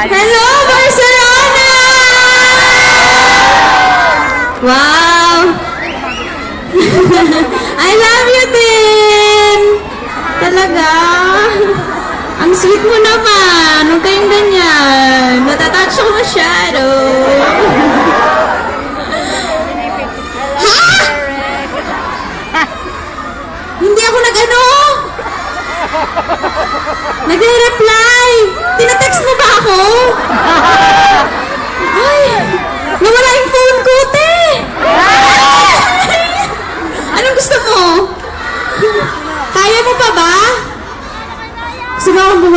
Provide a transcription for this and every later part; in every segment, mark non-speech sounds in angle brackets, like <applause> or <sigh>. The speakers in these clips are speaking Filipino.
akin Hello,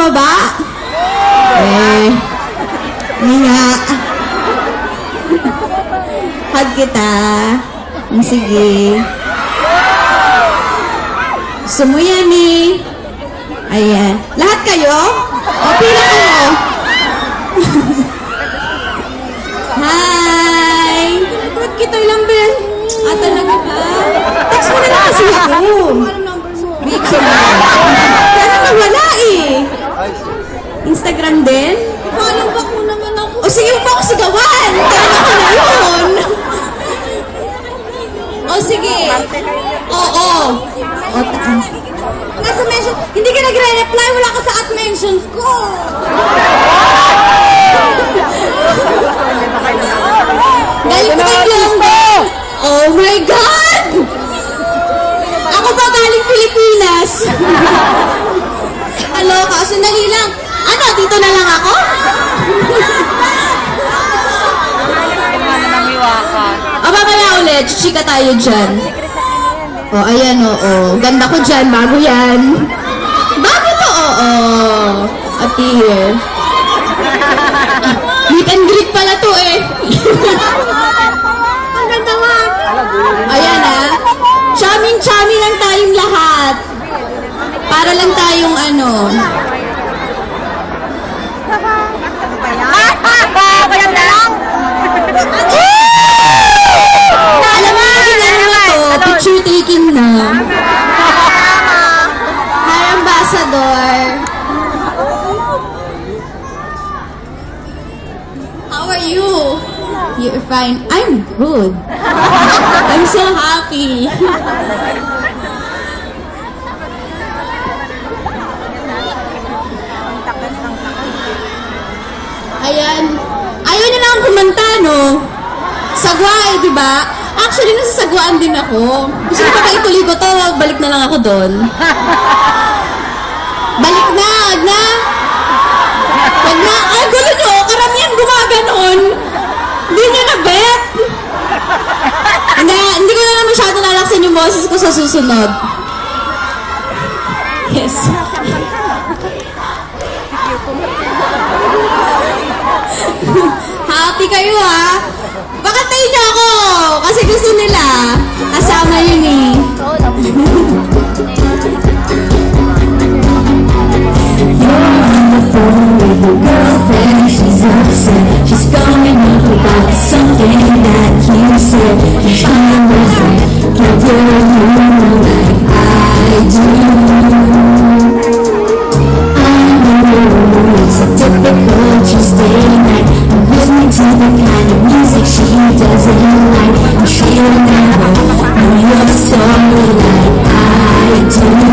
bumaba? Eh, Mia. Hug kita. Sige. Gusto mo yan eh. Ayan. Lahat kayo? O, pila kayo? <laughs> Hi! Ba't kita ilang ben? Ah, talaga ba? Text mo na lang kasi ako. Big Kaya nawala eh. Instagram din? Follow back mo naman ako. O sige mo ako sigawan. Kaya ko na yun. O sige. Oo. O, ta- Nasa mention, hindi ka nagre-reply, wala ka sa at mentions ko. Galing ko kay. Oh my God! Ako pa galing Pilipinas. <laughs> Aloka, sandali lang. Ano, dito na lang ako? O, mamaya ulit, chika tayo dyan. O, oh, ayan, oo. Ganda ko dyan, bago yan. Bago to, oo. At here. Meet and greet pala to eh. <laughs> Ang ganda nga. Ayan ah. Charming-charming lang tayong lahat. Para lang tayong ano. Alam mo, ano na to, picture taking na. Hi, Ambassador. How are you? You're fine. Good. <laughs> I'm so happy. Ayan. Ayaw niya lang kumanta, no? Sagwa eh, di ba? Actually, nasa sagwaan din ako. Gusto ko pa ituloy ko to? Balik na lang ako doon. Balik na, wag na. Wag na. Ay, gulo nyo. Karamihan gumaganon. Hindi nyo na bet. Hindi, hindi ko na lang masyado lalaksan yung boses ko sa susunod. Yes. Happy kayo ha? Pakantayin niyo ako! Kasi gusto nila. Kasama yun eh. she's upset. She's going off about something that to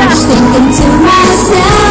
i'm thinking to myself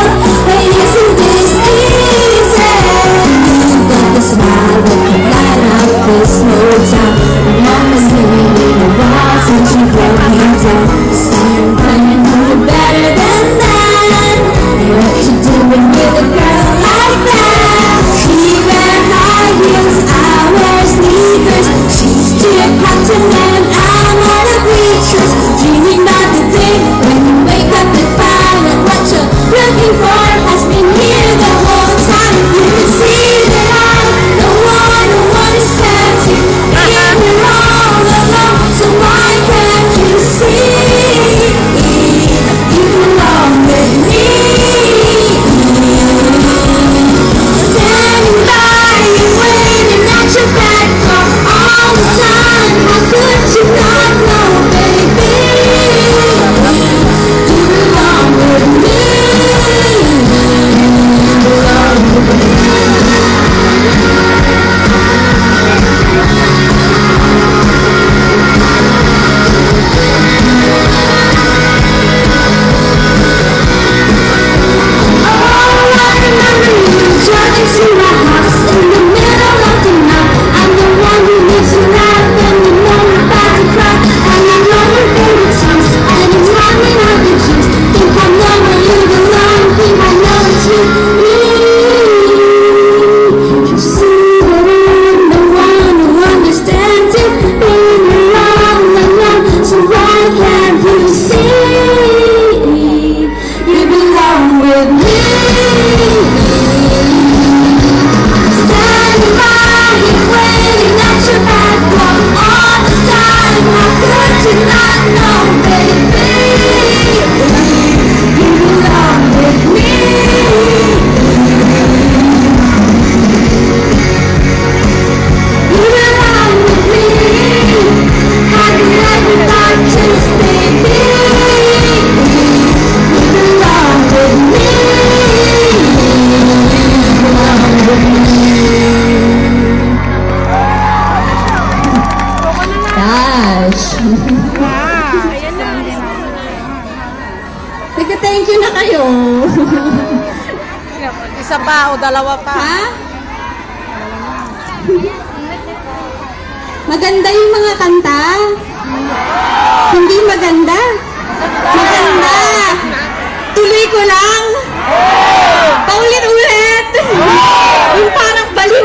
isa pa o dalawa pa. Ha? Maganda yung mga kanta? Hindi maganda? Maganda! Tuloy ko lang! Paulit-ulit! Yung parang baliw